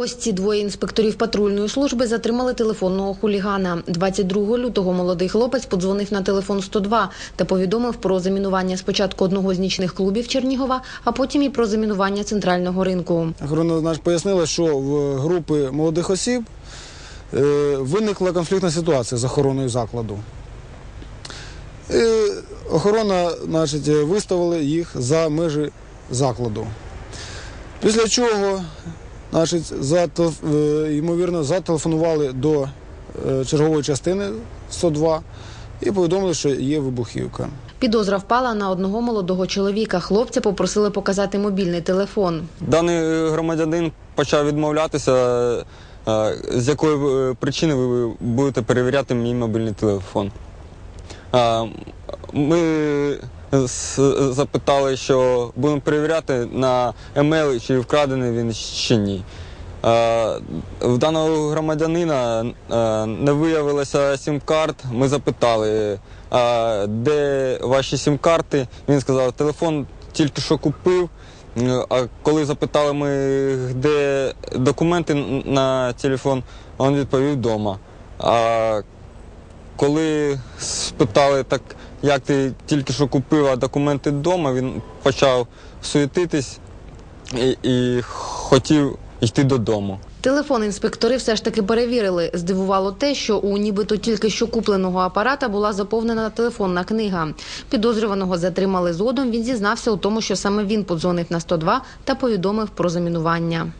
Ось ці двоє інспекторів патрульної служби затримали телефонного хулігана. 22 лютого молодий хлопець подзвонив на телефон 102 та повідомив про замінування спочатку одного з нічних клубів Чернігова, а потім і про замінування центрального ринку. Охорона наш пояснила, що в групи молодих осіб е, виникла конфліктна ситуація з охороною закладу. І охорона значить, виставила їх за межі закладу. Після чого, значить, зателеф- е, ймовірно, зателефонували до е, чергової частини 102 і повідомили, що є вибухівка. Підозра впала на одного молодого чоловіка. Хлопця попросили показати мобільний телефон. Даний громадянин почав відмовлятися, е, з якої е, причини ви будете перевіряти мій мобільний телефон. Е, Ми запитали, що будемо перевіряти на емейл, чи вкрадений він чи ні. Е, В даного громадянина е, не виявилося сім-карт. Ми запитали, е, де ваші сім-карти. Він сказав, телефон тільки що купив. А коли запитали ми, де документи на телефон, він відповів вдома. А коли спитали, так як ти тільки що купив, а документи вдома, він почав суетитись і, і хотів йти додому. Телефон інспектори все ж таки перевірили. Здивувало те, що у нібито тільки що купленого апарата була заповнена телефонна книга. Підозрюваного затримали згодом. Він зізнався у тому, що саме він подзвонив на 102 та повідомив про замінування.